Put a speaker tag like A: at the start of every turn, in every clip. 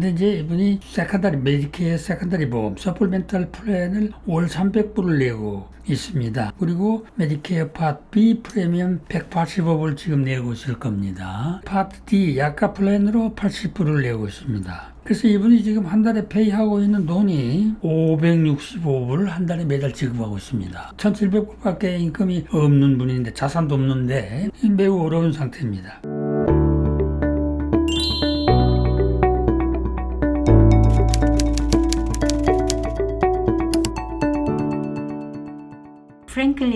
A: 근데 이제 이분이 세컨다리 메디케어 세컨다리 보험 서플멘탈 플랜을 월 300불을 내고 있습니다. 그리고 메디케어 파트 B 프리미엄 185불 지금 내고 있을 겁니다. 파트 D 약가 플랜으로 80불을 내고 있습니다. 그래서 이분이 지금 한 달에 페이하고 있는 돈이 565불을 한 달에 매달 지급하고 있습니다. 1700불밖에 인컴이 없는 분인데 자산도 없는데 매우 어려운 상태입니다.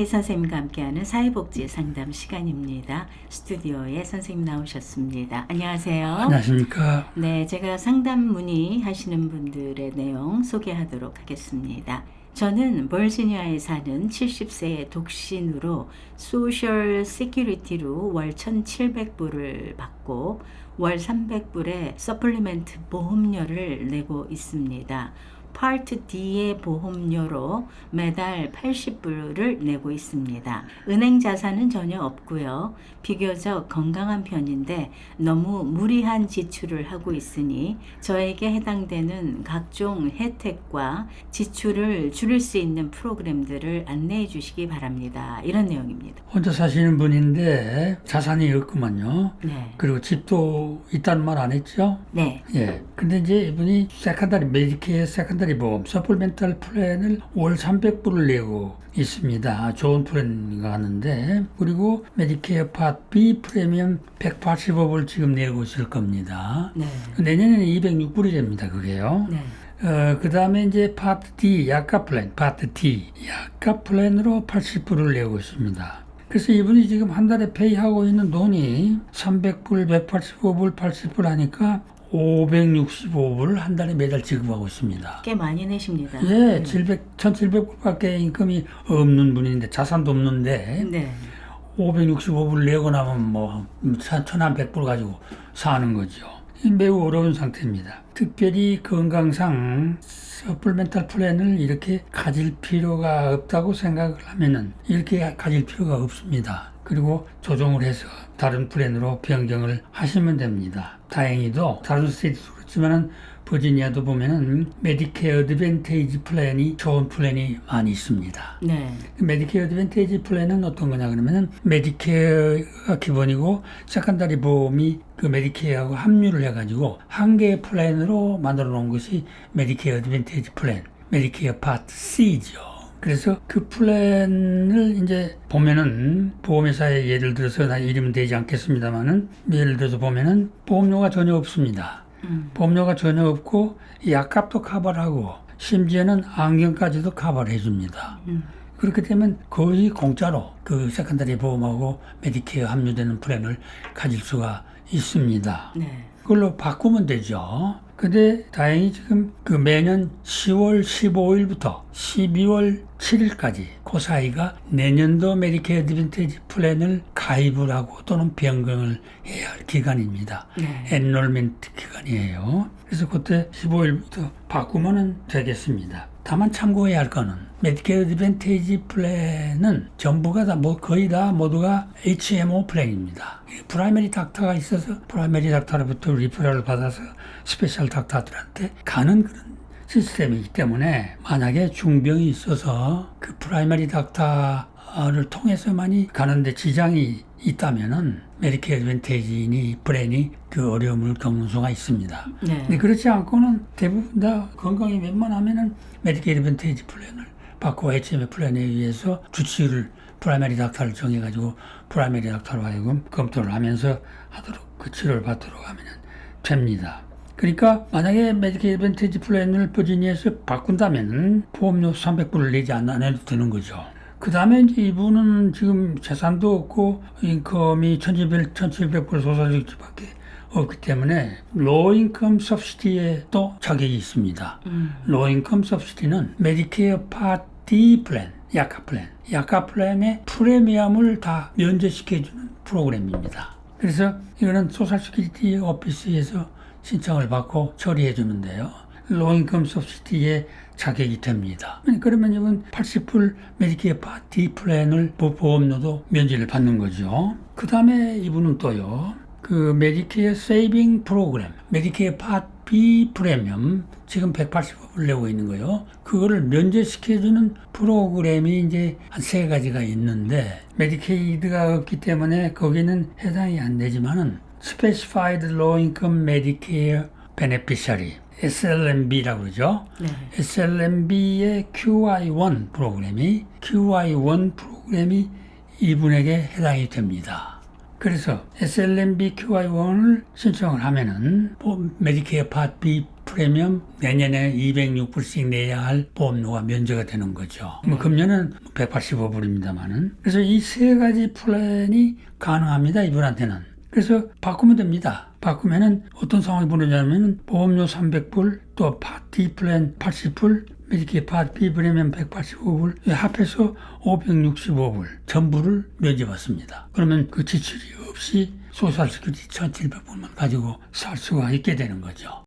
B: 선생님과 함께하는 사회복지 상담 시간입니다. 스튜디오에 선생님 나오셨습니다. 안녕하세요.
A: 안녕하십니까.
B: 네, 제가 상담 문의하시는 분들의 내용 소개하도록 하겠습니다. 저는 버지니아에 사는 70세의 독신으로 소셜 시큐리티로 월 1,700불을 받고 월 300불의 서플리멘트 보험료를 내고 있습니다. 파트 D의 보험료로 매달 80불을 내고 있습니다. 은행 자산은 전혀 없고요. 비교적 건강한 편인데 너무 무리한 지출을 하고 있으니 저에게 해당되는 각종 혜택과 지출을 줄일 수 있는 프로그램들을 안내해 주시기 바랍니다. 이런 내용입니다.
A: 혼자 사시는 분인데 자산이 없구만요.
B: 네.
A: 그리고 집도 있다는 말 안 했죠?
B: 네.
A: 예. 근데 이제 이분이 세컨다리 메디케어 세컨다리 보험 서플멘탈 플랜을 월 300불을 내고 있습니다. 좋은 플랜인가 하는데 그리고 메디케어 파트 B 프리미엄 185불 지금 내고 있을 겁니다.
B: 네.
A: 내년에는 206불이 됩니다. 그게요.
B: 네.
A: 어, 그 다음에 이제 파트 D 약가 플랜, 파트 D 약가 플랜으로 80불을 내고 있습니다. 그래서 이분이 지금 한 달에 페이하고 있는 돈이 300불, 185불, 80불 하니까 565불을 한 달에 매달 지급하고 있습니다.
B: 꽤 많이 내십니다.
A: 예, 700, 1700불밖에 인컴이 없는 분인데 자산도 없는데
B: 네.
A: 565불 내고 나면 뭐 1100불 가지고 사는 거죠. 매우 어려운 상태입니다. 특별히 건강상 서플멘탈 플랜을 이렇게 가질 필요가 없다고 생각을 하면은 이렇게 가질 필요가 없습니다. 그리고 조정을 해서 다른 플랜으로 변경을 하시면 됩니다. 다행히도 다른 스테이트도 그렇지만은 버지니아도 보면은 메디케어 어드밴테이지 플랜이 좋은 플랜이 많이 있습니다.
B: 네.
A: 메디케어 어드밴테이지 플랜은 어떤 거냐 그러면은 메디케어가 기본이고 세컨다리 보험이 그 메디케어하고 합류를 해가지고 한 개의 플랜으로 만들어 놓은 것이 메디케어 어드밴테이지 플랜, 메디케어 파트 C죠. 그래서 그 플랜을 이제 보면은 보험회사의 예를 들어서 나 이름은 되지 않겠습니다만은 예를 들어서 보면은 보험료가 전혀 없습니다.
B: 음.
A: 보험료가 전혀 없고 약값도 커버하고 심지어는 안경까지도 커버를 해줍니다.
B: 음.
A: 그렇게 되면 거의 공짜로 그 세컨다리 보험하고 메디케어 합류되는 플랜을 가질 수가 있습니다.
B: 네.
A: 그걸로 바꾸면 되죠. 근데 다행히 지금 그 매년 10월 15일부터 12월 7일까지 그 사이가 내년도 메디케어 어드밴테이지 플랜을 가입을 하고 또는 변경을 해야 할 기간입니다.
B: 네.
A: 엔롤멘트 기간이에요. 그래서 그때 15일부터 바꾸면 되겠습니다. 다만 참고해야 할 거는 메디케어 어드밴테이지 플랜은 전부가 다 뭐 거의 다 모두가 HMO 플랜입니다. 프라이머리 닥터가 있어서 프라이머리 닥터로부터 리퍼럴을 받아서 스페셜 닥터들한테 가는 그런 시스템이기 때문에 만약에 중병이 있어서 그 프라이머리 닥터를 통해서만이 가는데 지장이 있다면은 메디케어 어드밴테이지니 플랜이 그 어려움을 겪는 수가 있습니다.
B: 네.
A: 근데 그렇지 않고는 대부분 다 건강이 웬만하면은 메디케어 어드밴테이지 플랜을 받고 HMO 플랜에 의해서 주치의를 프라이머리 닥터를 정해가지고 프라이머리 닥터로 하여금 검토를 하면서 하도록 그 치료를 받도록 하면 됩니다. 그러니까 만약에 메디케어 어드밴테이지 플랜을 버지니아에서 바꾼다면 보험료 300불을 내지 않- 안 해도 되는 거죠. 그 다음에 이제 이분은 지금 재산도 없고 인컴이 1700, 1700불 소사직밖에 없기 때문에 로인컴 서브시디에 또 자격이 있습니다.
B: 음.
A: 로인컴 서브시디는 메디케어 파트 D 플랜, 약가 플랜, 약가 플랜의 프리미엄을 다 면제시켜주는 프로그램입니다. 그래서 이거는 소셜시큐리티 오피스에서 신청을 받고 처리해 주는데요. 로인컴 서브시디에 자격이 됩니다. 그러면 이건 80불 메디케어 D 플랜을 보- 보험료도 면제를 받는 거죠. 그 다음에 이분은 또요. 그 메디케어 세이빙 프로그램, 메디케어 파트 B 프리미엄 지금 185불 내고 있는 거요. 그거를 면제시켜주는 프로그램이 이제 한 세 가지가 있는데 메디케이드가 없기 때문에 거기는 해당이 안 되지만은 Specified Low Income Medicare Beneficiary SLMB라고 그러죠.
B: 네.
A: SLMB의 QI1 프로그램이 QI1 프로그램이 이분에게 해당이 됩니다. 그래서 SLMB QI1을 신청을 하면은 뭐 메디케어 파 B 프리미엄 내년에 206불씩 내야 할 보험료가 면제가 되는 거죠. 뭐 금년은 185불입니다만은 그래서 이 세 가지 플랜이 가능합니다 이분한테는. 그래서 바꾸면 됩니다. 바꾸면은 어떤 상황이 벌어지냐면 보험료 300불, 또 파티 플랜 80불, 메디케어 파 B 프리미엄 185불, 합해서 565불 전부를 면제받습니다. 그러면 그 지출이 없이 소셜 스큐리티 1,700불만 가지고 살 수가 있게 되는 거죠.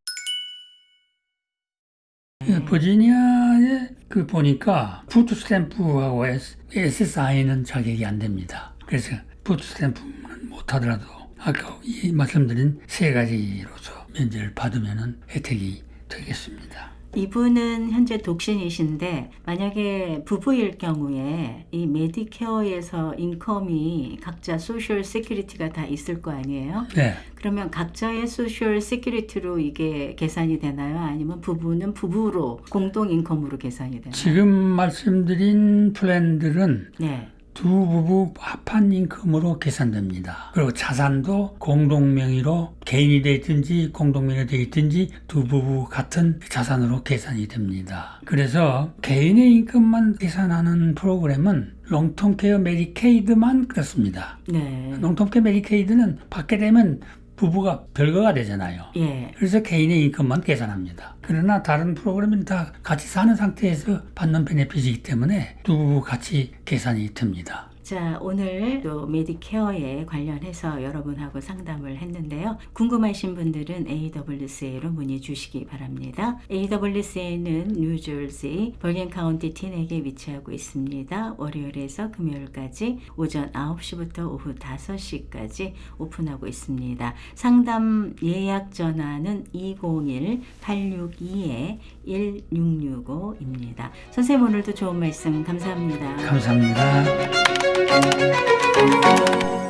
A: 예, 버지니아에 그 보니까 푸드 스탬프하고 SSI는 자격이 안 됩니다. 그래서 푸드 스탬프는 못하더라도 아까 이 말씀드린 세 가지로서 면제를 받으면 혜택이 되겠습니다.
B: 이분은 현재 독신이신데 만약에 부부일 경우에 이 메디케어에서 인컴이 각자 소셜 세큐리티가 다 있을 거 아니에요?
A: 네.
B: 그러면 각자의 소셜 세큐리티로 이게 계산이 되나요? 아니면 부부는 부부로 공동 인컴으로 계산이 되나요?
A: 지금 말씀드린 플랜들은
B: 네.
A: 두 부부 합한 인컴으로 계산됩니다. 그리고 자산도 공동 명의로 개인이 돼 있든지 공동 명의로 돼 있든지 두 부부 같은 자산으로 계산이 됩니다. 그래서 개인의 인컴만 계산하는 프로그램은 롱텀 케어 메디케이드만 그렇습니다.
B: 네.
A: 롱텀 케어 메디케이드는 받게 되면 부부가 별거가 되잖아요.
B: 예.
A: 그래서 개인의 인컴만 계산합니다. 그러나 다른 프로그램은 다 같이 사는 상태에서 받는 베네핏이기 때문에 두 부부 같이 계산이 됩니다.
B: 자, 오늘 또 메디케어에 관련해서 여러분하고 상담을 했는데요. 궁금하신 분들은 AWCA로 문의 주시기 바랍니다. AWCA는 뉴저지 버긴 카운티 티넥에 위치하고 있습니다. 월요일에서 금요일까지 오전 9시부터 오후 5시까지 오픈하고 있습니다. 상담 예약 전화는 201-862-1665입니다. 선생님 오늘도 좋은 말씀 감사합니다.
A: 감사합니다. Música